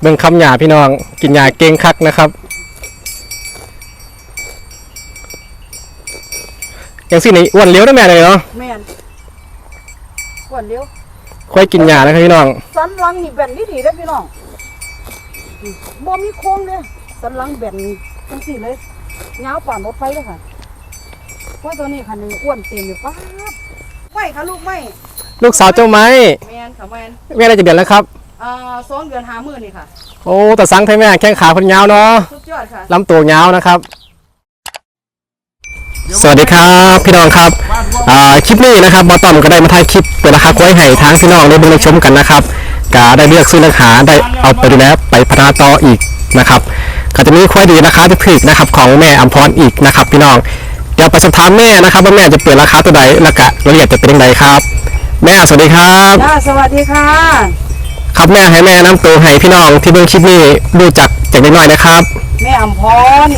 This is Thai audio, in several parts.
เบิ่งคำหยาพี่น้อง กินหยาเก่งคักนะครับอย่างสินี่อ้วนเลี้ยวได้แม่เลยเนาะแม่นกวนเร็วค่อยกินหยานะครับพี่น้อง สันหลังนี่แบนนี่ดีเด้อพี่น้องอืมบ่มีโค้งเลยสันหลังแบนจังซี่เลยยาวป่านรถไฟเลยค่ะเพราะตัวนี้คันนึงอ้วนเต็มอยู่ป๊าบไม่ค่ะลูกไม่ลูกสาวเจ้าไม้แม่นค่ะแม่น แม่ได้จะเดือนแล้วครับ อ่าสองเดือนหามื้อนี่ค่ะ โอ้แต่สังไทยแม่แข้งขาคนยาวเนาะสุดยอดค่ะ ลำตัวยาวนะครับ สวัสดีครับพี่น้องครับอ่าคลิปนี้นะครับบอต่อมก็ได้มาถ่ายคลิปเปิดราคาไว้ให้ทางพี่น้องได้เบิ่งได้ชมกันนะครับก็ได้เลือกซื้อราคาได้เอาไปดูแลไปพัฒนาต่ออีกนะครับก็จะมีควายดีราคาที่ถูกนะครับของแม่อัมพรอีกนะครับ พี่น้องเดี๋ยวไปสอบถามแม่นะครับว่าแม่จะเปิดราคาตัวใดแล้วก็รายละเอียดจะเป็นยังไงครับ แม่สวัสดีครับ จ้าสวัสดีค่ะ ครับแม่ให้แม่นำตัวให้พี่น้องที่เบิ่งคลิปนี้รู้จักจากนิดหน่อยนะครับ แม่อำพร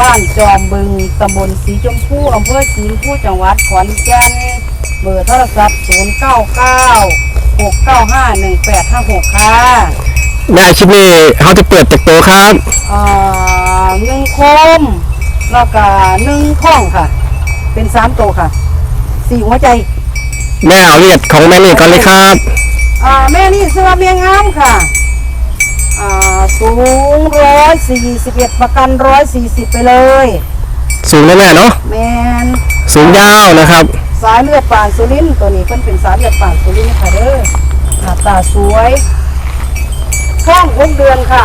บ้านจอมบึงตำบลสีชมพูอำเภอสีชมพูจังหวัดขอนแก่นเบอร์โทรศัพท์ 0 9 9 6 9 5 1 8 5 6 ค่ะแม่คลิปนี้เขาจะเปิดจากตัวครับอ่าหนึ่งโคม แล้วก็หนึ่งข้องค่ะ เป็นสามตัวค่ะสี่หัวใจ แม่เอาเรียดของแม่นี่ก่อนเลยครับ อ่าแม่นี่เสื้อเมียงามค่ะอ่าสูงร้อยสี่สิบเอ็ดประกันร้อยสี่สิบไปเลย สูงแน่ๆเนาะแมนสูงยาวนะครับ สายเลือดป่านสุรินทร์ตัวนี้เพิ่นเป็นสายเลือดป่านสุรินทร์ค่ะเด้อหน้าตาสวยท้องหกเดือนค่ะ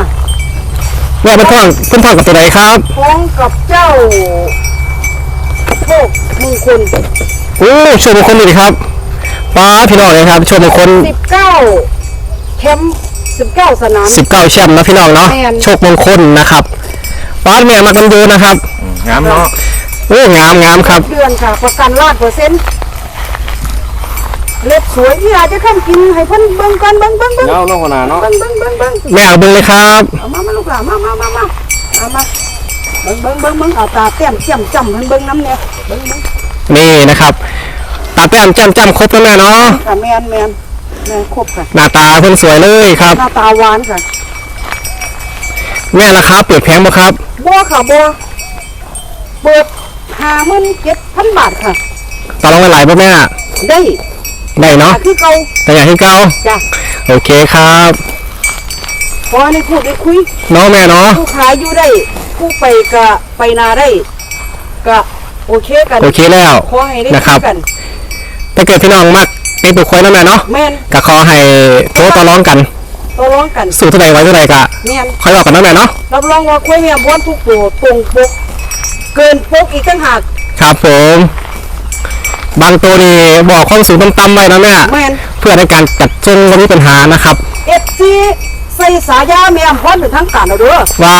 แม่เป็นท่องเป็นท่องกับตัวไหนครับท้องกับเจ้าโชคมงคลโอ้โชว์มงคลดีครับ ป้าพี่น้องเลยครับโชว์มงคลสิบเก้าแคมป์สิบเก้าสนาม 19แชมป์นะพี่น้องเนาะแม่น โชคมงคลนะครับป้าแม่มากำดูนะครับงามเนาะโอ้งามงามครับ เดือนค่ะ ประกันลาดเปอร์เซ็นต์เล็บสวยที่อาจจะเข้ากินให้เพิ่นเบิ่งกันเบิ่งเบิ่งเบิ่งเงาเนาะขนาดเนาะเบิ่งเบิ่งเบิ่งเบิ่งแม่เอาเบิ้งเลยครับเอามามาลูกหลานมามามามาเอามาเบิ่งเบิ่งเบิ่งเบิ่งเอาตาเต้มเจียมจำเพิ่นเบิ่งน้ำเนี่ยเบิ่งเบิ่งนี่นะครับ ตาแต้มแจ่มจ้ำครบแล้วแม่เนาะค่ะแมนแมนแมนครบค่ะ หน้าตาเพิ่นสวยเลยครับ หน้าตาหวานค่ะแม่ราคาเปิดแพงบ่ครับบัวค่ะบัวเปิดห้าหมื่นเจ็ดพันบาทค่ะ ต่อรองกันหลายบ่แม่ได้ได้เนาะคือเก่าแต่อย่างที่เก่าจ้ะโอเคครับพอในพูดได้คุย เน้องแม่เนาะผู้ขายอยู่ได้ ผู้ไปกะไปนาได้กะโอเคกัน โอเคแล้ว ขอให้ได้นะครับ คุยกัน ถ้าเกิดพี่น้องมักในตัวควายนั่นแหละเนาะแม่นก็ขอให้โทรต่อร้องกันตัวร้องกันสู่เท่าใดไว้เท่าใดก็แม่นค่อยบอกกันนั่นแหละเนาะรับรองว่าคุยแม่บ้วนทุกตัวตรงปกเกินปกอีกตั้งหากครับผม บางตัวนี่บอกความสูงต่ำๆไว้นะแม่แม่นเพื่อในการจัดทรงก็มีปัญหานะครับ เอฟซีใส่สายาแม่อำพรเป็นทั้งการเอาเด้อว่า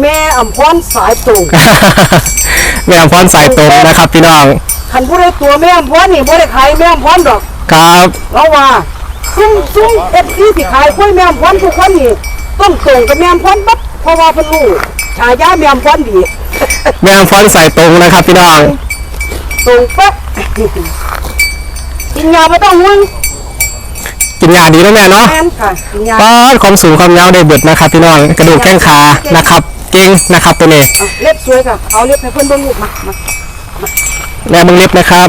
แม่อำพรสายตรง แม่อำพรสายตรงนะครับพี่น้อง คันผู้ใดตัวแม่อำพรนี่บ่ได้ขายแม่อำพรดอกครับเราว่าซุ่มซุ่มเอฟซีที่ขายกล้วยแม่อำพรทุกคนนี่ต้องตรงกับแม่อำพรปั๊บเพราะว่าเพิ่นรู้ฉายาแม่อำพรดีแม่อำพรสายตรงนะครับพี่น้องตรงปั๊บกินยาไม่ต้องห่วงกินยาดีนะแม่เนาะแม่นค่ะกินยาป้าดความสูงความยาวได้เบิดนะครับพี่น้องกระดูกแข้งขานะครับ เก่งนะครับตัวนี้เอาเล็บสวยค่ะเอาเล็บให้เพิ่นเบิ่งลูกมามา แรอมึงเล็บนะครับ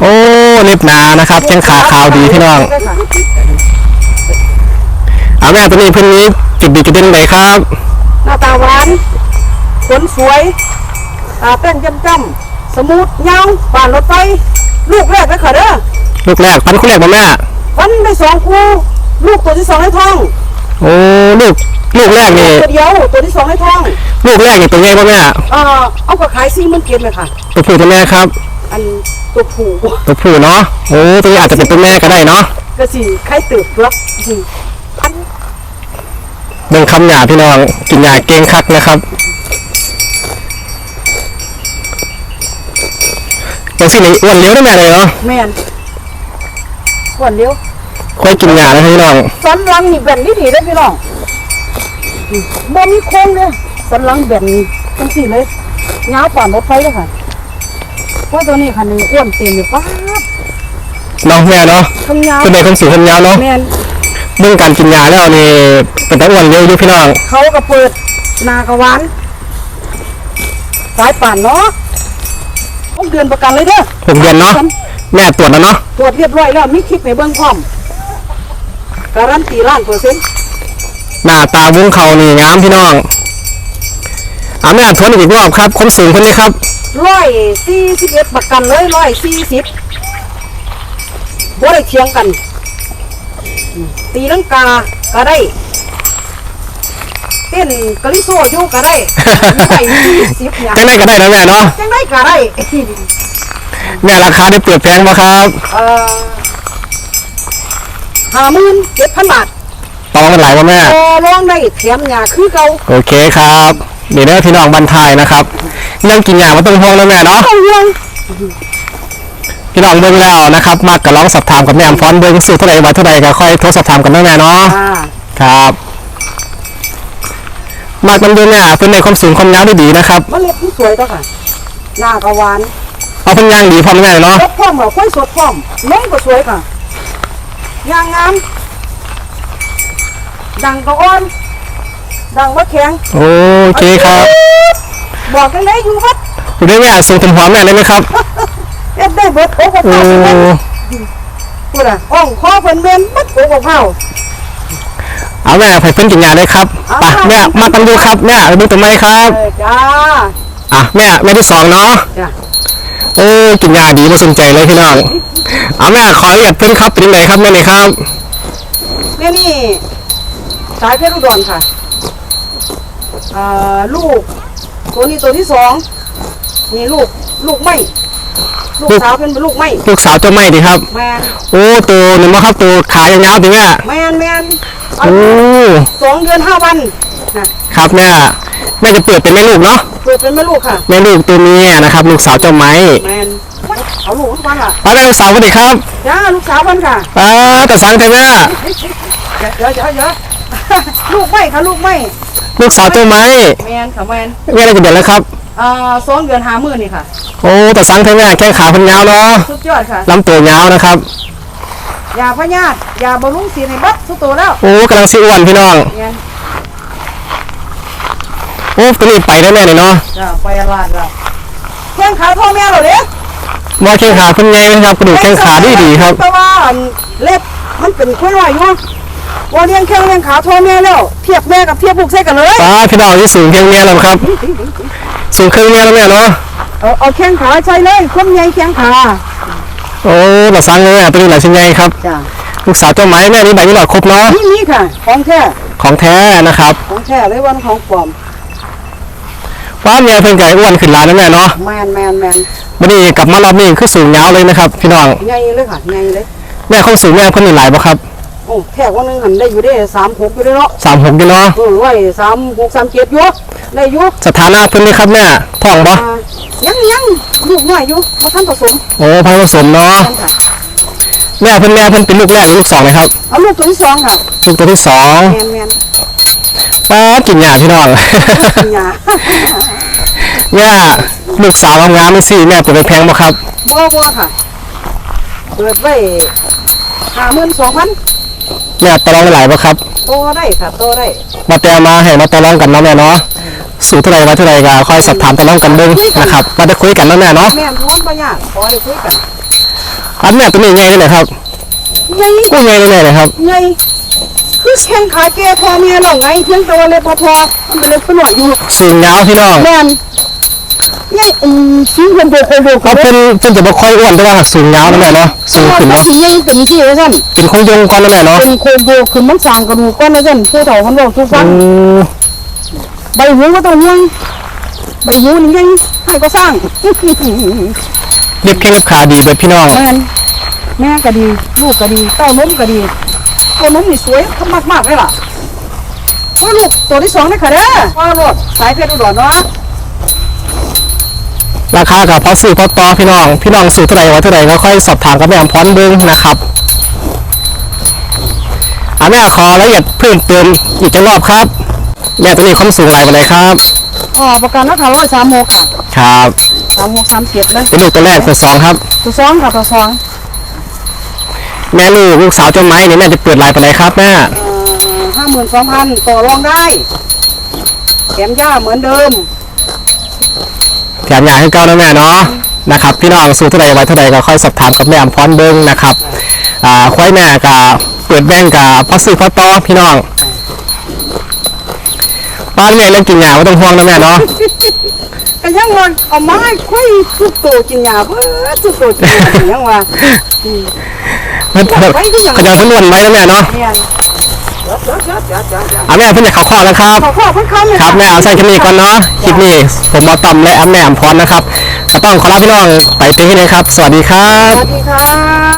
โอ้เล็บหนานะครับยังขาขาวดีพี่น้องเอาแม่ตัวนี้เพื่อนนี้จุดดีจุดเด่นไหนครับ หน้าตาหวานขนสวยตาเต้นย่ำจ้ำสมูทเงาป่านรถไฟลูกแรกไปขอเด้อลูกแรกฟันคู่แรกมาแม่ฟันได้สองคู่ลูกตัวที่สองให้ท้องโอ้ลูกลูกแรกนี่ตัวเดียวตัวที่สองให้ ลูกแรกนี่ตัวใหญ่บ่แม่เอ่อเอาก็ขายซี่มันเกียนเลยค่ะ ตัวผู้ตัวแม่ครับ อันตัวผูตัวผู้เนาะโอ้ตัวนี้อาจจะเป็นตัวแม่ก็ได้เนาะก็สิไข่ตืบครับสิอันเบิ่งคำหยาพี่น้องกินยาเก่งคักนะครับอย่างสินี่อ้วนเลี้ยวได้แม่เลยเนาะแม่นขวนเดียวค่อยกินยาแล้วพี่น้องสันหลังนี่แบนนี่ดีได้อพี่น้องอืมบ่มีโค้งเลย สันหลังแบนจังสี่เลยยาวป่านรถไฟเลยค่ะเพราะตัวนี้คันนึงอ้วนเต็มอยู่ป๊าบเนาะแม่เนาะทำยาวเป็นในความสูงความยาวเนาะแมนเรื่องการกินยาแล้วนี่เป็นตะอ้วนเร็วอยู่พี่น้องเขาก็เปิดนากระวานสายป่านเนาะหกเดือนประกันเลยเด้อหกเดือนเนาะแม่ตรวจแล้วเนาะตรวจเรียบร้อยแล้วมีคลิปให้เบิ่งพร้อมการันตีล้านเปอร์เซ็นต์หน้าตาวุ้งเขานี่งามพี่น้อง อ่าแม่ทวนอีกรอบครับความสูงคนนี้ครับร้อยสี่สิบเอ็ดประกันเลยร้อยสี่สิบบ่ได้เทียงกันอืมตีลังกาก็ได้ เต้นกะลิโซอยู่ก็ได้ร้อยสี่สิบเนี่ยจังได้ก็ได้นะแม่เนาะจังได้ก็ได้ แม่ราคาได้เปิดแพงบ่ครับเอ่อห้าหมื่นเจ็ดพันบาทตองกันหลายว่าแม่ พอร้องได้แถมยาคือเก่าโอเคครับ เดี๋ยวเด้อพี่น้องบันทายนะครับเรื่องกินยาไม่ต้องห่วงนะแม่เนาะเข้าเรื่องพี่น้องเบิ่งแล้วนะครับมากก็ลองสอบถามกับแม่อำพรเบิ่งสูตรเท่าไหร่ไว้เท่าไหร่ก็ค่อยโทรสอบถามกันนะแม่เนาะอ่าครับมากมันดูแม่เป็นในความสูงความยาวได้ดีนะครับมันเล็บที่สวยต่อค่ะหน้ากระวานเอาเป็นยางดีพร้อมแม่เนาะสดพร้อมเหรอค่อยสดพร้อมน้องก็สวยค่ะยางงามดังก็อ่อน ดังว่าแข็งโอเคครับ บอกกันเลยอยู่วัดอยู่ด้วยแม่สูงถึงหัวแม่เลยไหมครับเอ็ดได้เบิดโอ้โหโอ้ข้าวสิเบิดพูดอะอ่องคอเพิ่นเบนมัดโอ้โหข้าวเอาแม่ไปเพิ่นกินยาเลยครับไปแม่มากันดูครับแม่เอาดูตัวไม้ครับเออจ้าอะแม่แม่ที่สองเนาะจ้าโอ้กินยาดีมาสนใจเลยพี่น้องเอาแม่ขอละเอียดเพิ่นครับเป็นยังไงครับแม่นี่ครับเนี่ยนี่สายเพชรอุดรค่ะเอ่อลูก ตัวนี้ตัวที่สองนี่ลูกลูกไม่ลูกสาวเป็นลูกไม่ลูกสาวเจ้าไม้ดีครับ แมนโอ้ตัวหนึ่งมาครับตัวขายาวๆดีแม่แมนแมนโอ้สองเดือนห้าวันนะครับแม่แม่จะเปิดเป็นแม่ลูกเนาะเกิดเป็นแม่ลูกค่ะแม่ลูกตัวเมียนะครับ ลูกสาวเจ้าไม้แมนเอาลูกทุกวันล่ะป้าแม่ลูกสาวคนดีครับจ้าลูกสาวมันค่ะป้าแต่สังเทแม่เดี๋ยวเดี๋ยวเดี๋ยวเดี๋ยว ลูกไม่ค่ะลูกไม่ลูกสาวเจ้าไม้แมนค่ะแมนแม่ได้กี่เดือนแล้วครับเอ่อสองเดือนห้ามื่นนี่ค่ะ โอ้แต่สังเทแม่แข้งขาเพันยาวเนาะสุดยอดค่ะ ลำตัวยาวนะครับ ยาพญาตยาบำรุงศีลในบัดสุดโตแล้วโอ้กำลังสิอ้วนพี่น้องแมนโอ้ตัวนี้ไปได้แม่เลยเนาะจ้าไปอาลาดแล้วแข้งขาพ่อแม่เราเด้ว่าแข้งขาเพิ่นใหญ่นะครับกระดูกแข้งขาดีดีครับ แต่ว่าอันเล็บมันเป็นค่อยไหวอยู่ ว่าเลี้ยงแข้งเลี้ยงขาพ่อแม่แล้ว เทียบแม่กับเทียบลูกใส่กันเลยป้าพี่น้องที่สูงเพียงเมียแล้วครับ สูงเครื่องเมียแล้วแม่เนาะเอาเอาแข้งขาใช่เลยคนใหญ่แข้งขาโอ้แต่สังเลยแม่ตัวนี้หลายชิ้นใหญ่ครับจ้าลูกสาวเจ้าไม้แม่นี่ใบนี้หลอดครบเนาะนี่นี่ค่ะ ของแท้ของแท้นะครับ ของแท้เลยวันของปลอมว่าเมียเพิ่นไก่อ้วนขึ้นหลายแล้วแม่เนาะแมนแมนแมนวันนี้กลับมารอบนี้คือสูงยาวเลยนะครับ พี่น้องใหญ่เลยค่ะใหญ่เลยแม่ของสูงแม่เพิ่นนี่หลายบ่ครับ โอ้แท้วันหนึงหันได้อยู่ได้สามหกอยู่ได้เนาะสามหกอยู่เนาะเออไว้สามหกสามเจ็ดอยู่ได้อยู่สถานะเพิ่นนี่ครับแม่ท้องบ่อ่ายังยังลูกน้อยอยู่เพราะท่านผสมโอ้พันผสมเนาะกันค่ะแม่เพิ่นแม่เพิ่นเป็นลูกแรกหรือลูกสองนะครับเอาลูกตัวที่สองค่ะลูกตัวที่สองแมนแมนป้ากินหยาพี่น้องปัญญาแม่ลูกสาวงามๆนี่สิแม่เปิดไปแพงบ่ครับบัวบัวค่ะเปิดไว้ห้าหมื่นสองพัน แม่ตะลองไปหลายบ่ครับโตได้ค่ะโตได้มาแต่มาให้มาตะลองกันเนาะแม่เนาะสูงเท่าไหร่มาเท่าไหร่ก็ค่อยสอบถามตะลองกันเบิ่งนะครับมาได้คุยกันเนาะแม่เนาะแม่นทุนปัญญาขอได้คุยกันอันแม่ตัวนี้ใหญ่เลยครับไงกู้ใหญ่เลยเลยครับไงคือแข้งขาแกพอเมียเราไงเพียงแต่ว่าเล็บพอพอมันเป็นเล็บขนวดอยู่สูงยาวพี่น้องแม่น ไงอืมชิ้นเป็นโบโคโบเขาเป็นเพิ่นจะบ่ค่อยอ้วนแต่ว่าสูงยาวนะแม่เนาะสูงขึ้นเนาะเนาะสิยังเป็นที่ว่าซั่นเป็นคงยงก่อนนะแม่เนาะเป็นโคโบคือมันสร้างกระดูกก้อนนะซั่นผู้เฒ่าคนบอกทุกฟังอืมใบหูก็ต้องยังใบหูนี่ยังให้ก็สร้างเรียบแข้งเรียบขาดีเบิดพี่น้องแม่นแม่ก็ดีลูกก็ดีเต้านมก็ดีเต้านมนี่สวยมากมากๆเลยล่ะโอ้ยลูกตัวที่สองนี่ค่ะเด้อพ่อรถสายเพชรอุดรเนาะ ราคากับพอซื้อพอต่อพี่น้อง พี่น้องซื้อเท่าไหร่ว่าเท่าไหร่ก็ค่อยสอบถามกับแม่อำพรเบิ่งนะครับอะแม่ขอละเอียดเพิ่มเติมอีกจังรอบครับแม่ตัวนี้ความสูงหลายปานใดครับอ๋อประกันราคาร้อยสามหกค่ะครับสามหกสามเจ็ดเลยเป็นลูกตัวแรกตัวสองครับ ตัวสองค่ะตัวสองแม่ลูกลูกสาวเจ้าไม้นี่แม่จะเปิดรายไปไหนครับแม่ห้าหมื่นสองพันต่อรองได้แถมย่าเหมือนเดิม แถมยาให้เก้านะแม่เนาะนะครับพี่น้องสู้เท่าใดไว้เท่าใดก็ค่อยสอบถามกับแม่อำพรเบิ้งนะครับอ่าควายแม่กับเปิดแบงกับพ่อซื้อพ่อต่อพี่น้องป้านแม่เล่นกินยาไม่ต้องห่วงนะแม่เนาะกันยังว่าเอาไม้คุยทุกตัวกินยาเบิดทุกตัวกินยากันยังว่าเพิ่นเพิ่นขยันเพิ่นนวลไว้นะแม่เนาะ เนี่ยเดี๋ยวเดี๋ยวเดี๋ยวเดี๋ยวเดี๋ยวเดี๋ยวอะแม่เพิ่นอยากเขาข้อแล้วครับขอขอบคุณคำเลยครับแม่เอาใส่คลิปนี้ก่อนเนาะคลิปนี้ผมบอต่อมและแม่อำพรนะครับก็ต้องขอลาพี่น้องไปเพียงแค่นี้ครับ สวัสดีครัสบวัสดีค่ะ